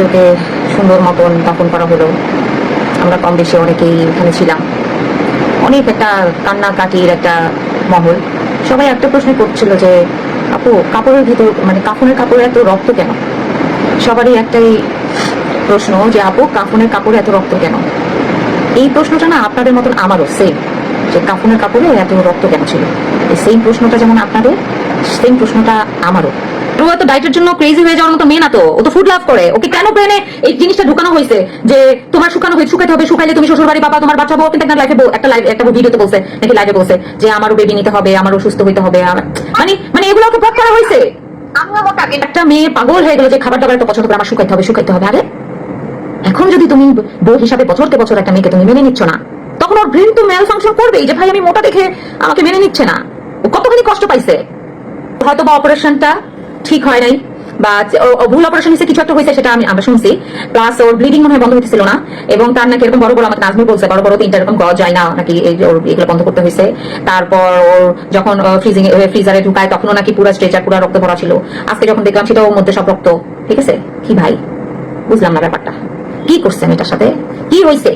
ওকে সুন্দর মতন দাফন করা হলো। আমরা কম বেশি অনেকেই ওখানে ছিলাম। অনেক একটা কান্নাকাটির একটা মহল। সবাই একটা প্রশ্ন করছিল যে, আপু, কাপড়ের ভিতর মানে কাফনের কাপড়ে এত রক্ত কেন? সবারই একটাই প্রশ্ন যে, আপু, কাফনের কাপড়ে এত রক্ত কেন? এই প্রশ্নটা না আপনাদের মতন আমারও সেম যে কাফনের কাপড়ে এত রক্ত কেন ছিল? এই সেম প্রশ্নটা যেমন আপনাদের সেম প্রশ্নটা আমারও। ও তো জন্য ক্রেজি হয়ে যাওয়ার মতো মেয়ে না তো? ও তো ফুড লাভ করে। ওকে কেন ব্রেনে এই জিনিসটা ঢুকানো হয়েছে যে তোমার শুকানো হয়ে শুকাতে হবে শুকাইলে তুমি শ্বশুর বাড়ি বাবা তোমার বাচ্চা বউ কিন্তু একটা লাইফে একটা লাইভ একটা ভিডিওতে বলছে নাকি লাইভে বলছে যে আমারও বেবি নিতে হবে আমারও সুস্থ হইতে হবে মানে মানে এগুলো ওকে করা হয়েছে। একটা মেয়ে পাগল হয়ে গেল যে খাবার দাবার এত পছন্দ করে আমার শুকাইতে হবে শুকাইতে হবে। আরে এখন যদি তুমি বউ হিসাবে বছরকে বছর একটা মেয়েকে তুমি মেনে নিচ্ছ না তখন ওর ব্রেন তো মেল ফাংশন করবেই যে ভাই আমি মোটা দেখে আমাকে মেনে নিচ্ছে না। ও কতখানি কষ্ট পাইছে। হয়তো বা অপারেশনটা ঠিক হয় নাই, বা ভুল অপারেশন হিসেবে কিছু একটা হয়েছে সেটা আমি আমরা শুনছি। প্লাস ওর ব্লিডিং মনে হয় বন্ধ হইতেছিল না, এবং তার নাকি এরকম বড় বড় আমাকে নাজমি বলছে, বড় বড় তিনটা এরকম গজ যায় না, নাকি ওর এগুলো বন্ধ করতে হয়েছে তারপর ওর যখন ফ্রিজিং ফ্রিজারে ঢুকায়, তখনও নাকি পুরো স্ট্রেচার পুরো রক্ত ভরা ছিল। আজকে যখন দেখলাম সেটা ওর মধ্যে সব রক্ত। ঠিক আছে? কি ভাই? বুঝলাম না ব্যাপারটা। কি করছে মেয়েটার সাথে? কি হয়েছে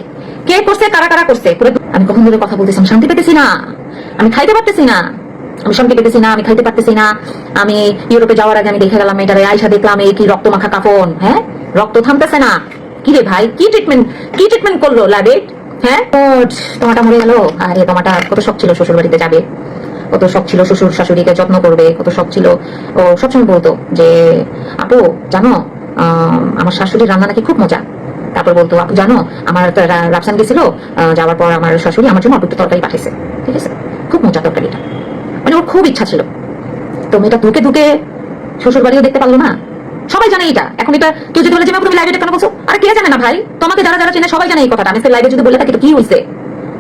কে করছে? কারা কারা করছে? আমি কখন ধরে কথা বলতেছিলাম শান্তি পেতেছি না। আমি খাইতে পারতেছি না। আমি শান্তি পেতেছি না আমি খাইতে পারতেছি না। আমি ইউরোপে যাওয়ার আগে আমি দেখে গেলাম মেয়েটারে আয়সা দেখলাম এই কি রক্ত মাখা কাফন হ্যাঁ? রক্ত থামতেছে না। কি রে ভাই কি ট্রিটমেন্ট কি ট্রিটমেন্ট করল ল্যাবে হ্যাঁ? তোমাটা মরে গেল। আরে তোমাটা কত শখ ছিল শ্বশুর বাড়িতে যাবে। কত শখ ছিল শ্বশুর শাশুড়িকে যত্ন করবে কত শখ ছিল। ও সবসময় বলতো যে আপু জানো আম, আমার শাশুড়ির রান্না নাকি খুব মজা। তারপর বলতো আপু জানো আমার রাফসান গেছিল যাওয়ার পর আমার শাশুড়ি আমার জন্য অল্প তরকারি পাঠিয়েছে ঠিক আছে? খুব মজা তরকারিটা। মানে ওর খুব ইচ্ছা ছিল। তো মেয়েটা ধুকে ধুকে শ্বশুর বাড়িও দেখতে পারল না। সবাই জানে এটা। এখন এটা কেউ যদি বলে যে তুমি লাইভে কেন বলছো? আরে কে জানে না ভাই। তোমাকে যারা যারা চেনে সবাই জানে এই কথাটা। আমি লাইভে যদি বলে থাকি, তো কি হয়েছে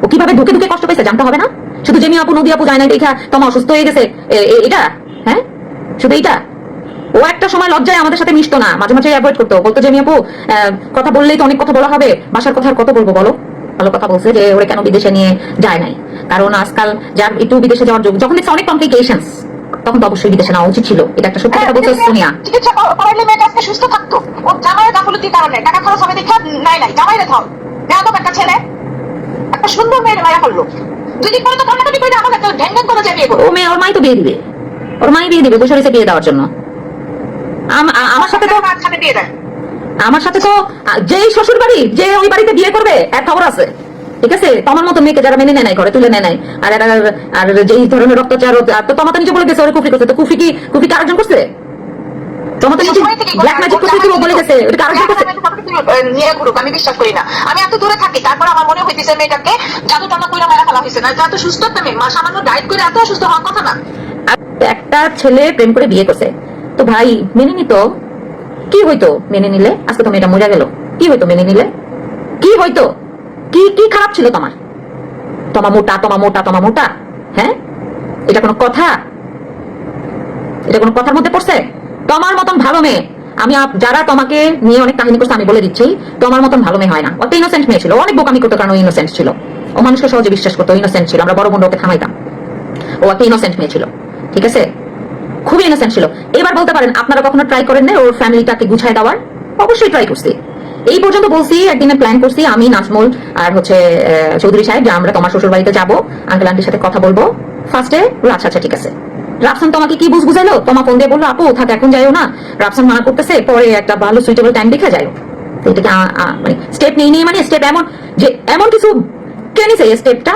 ও কীভাবে ধুকে ধুকে কষ্ট পেয়েছে জানতে হবে না? শুধু জেমি আপু, নদী আপু, যায় না দেখা, তোমার অসুস্থ হয়ে গেছে এটা? হ্যাঁ? শুধু এইটা? ও একটা সময় লজ্জায় আমাদের সাথে মিশতো না। মাঝে মাঝে অ্যাভয়েড করতো। বলতো যে আপু কথা বললেই তো অনেক কথা বলা হবে। বাসার কথা আর কত বলব বলো? ভালো কথা বলছে যে ওরে কেন বিদেশে নিয়ে যায় নাই? কারণ আজকাল যার একটু বিদেশে যাওয়ার যোগ যখন দেখছে অনেক কমপ্লিকেশনস তখন তো অবশ্যই বিদেশে নেওয়া উচিত ছিল। এটা একটা সত্যি কথা বলছে সোনিয়া। চিকিৎসা কর- করাইলে মেয়েটা আজকে সুস্থ থাকতো। ও জামাইয়ের গাফলতির কারণে। টাকা খরচ হবে দেখে নাই নাই। জামাইরে থাও বেয়াদব একটা ছেলে। একটা সুন্দর মেয়ের মায়া করল। দুই দিন পরে তো কান্নাকাটি করে আমাকে তো ঢ্যাং ঢ্যাং করে করো ও মেয়ে ওর মাই তো বিয়ে দিবে। ওর মাই বিয়ে দিবে রয়েছে বিয়ে দেওয়ার জন্য। আম- আমার সাথে তো আমার সাথে দিয়ে দেয়। আমার সাথে তো যেই শ্বশুর বাড়ি যে ওই বাড়িতে বিয়ে করবে এক খবর আছে। ঠিক আছে? তোমার মতো মেয়েকে যারা মেনে নেয় করে তুলে নেয় আর আর- যেই ধরনের রক্তচার আর তো তোমাতে নিজে বলে গেছে ওরে কুফরি করছে তো কুফরি কি কুফরি কি আরেকজন করছে? তোমাতে নিজে ব্ল্যাক ম্যাজিক করছে কি বলে গেছে ওটা কি আরেকজন করছে? নিয়ে ঘুরুক আমি বিশ্বাস করি না। আমি এত দূরে থাকি তারপর আমার মনে হইতেছে মেয়েটাকে জাদু টানা কইরা মেরা ফেলা হয়েছে না এত সুস্থ একটা মেয়ে মা সামান্য ডায়েট করে এত অসুস্থ হওয়ার কথা না। একটা ছেলে প্রেম করে বিয়ে করছে। তো ভাই মেনে নিত কি হইতো মেনে নিলে? আজকে তো মেয়েটা মজা গেল। কি হইতো মেনে নিলে? কি হইতো? কি কি খারাপ ছিল তোমার? তোমা মোটা তোমা মোটা তোমা মোটা হ্যাঁ? এটা কোনো কথা? এটা কোনো কথার মধ্যে পড়ছে? তোমার মতন ভালো মেয়ে। আমি যারা তোমাকে নিয়ে অনেক কাহিনী করছে, আমি বলে দিচ্ছি, তোমার মতন ভালো মেয়ে হয় না। অত ইনোসেন্ট মেয়ে ছিল। অনেক বোকামি করতো কারণ ইনোসেন্ট ছিল। ও মানুষকে সহজে বিশ্বাস করতো ইনোসেন্ট ছিল। আমরা বড় বোন ওকে থামাইতাম। ও একটা ইনোসেন্ট মেয়ে ছিল। ঠিক আছে? খুবই ইনোসেন্ট ছিল। এবার বলতে পারেন, আপনারা কখনো ট্রাই করেন না ওর ফ্যামিলিটাকে গুছায় দেওয়ার? অবশ্যই ট্রাই করছি। এই পর্যন্ত বলছি একদিনে প্ল্যান করছি, আমি, নাজমুল আর হচ্ছে চৌধুরী সাহেব, যে আমরা তোমার শ্বশুর বাড়িতে যাব আঙ্কেল আন্টির সাথে কথা বলব। ফার্স্টে আচ্ছা আচ্ছা ঠিক আছে। রাফসান তোমাকে কি বুঝ বুঝাইলো? তোমার ফোন দিয়ে বলল, আপু, থাক, এখন যাইও না। রাফসান মানা করতেছে, পরে একটা ভালো সুইটেবল টাইম দেখে যাইও। এটাকে মানে স্টেপ নিয়ে নিয়ে মানে স্টেপ এমন, যে এমন কিছু, কে নিছে এই স্টেপটা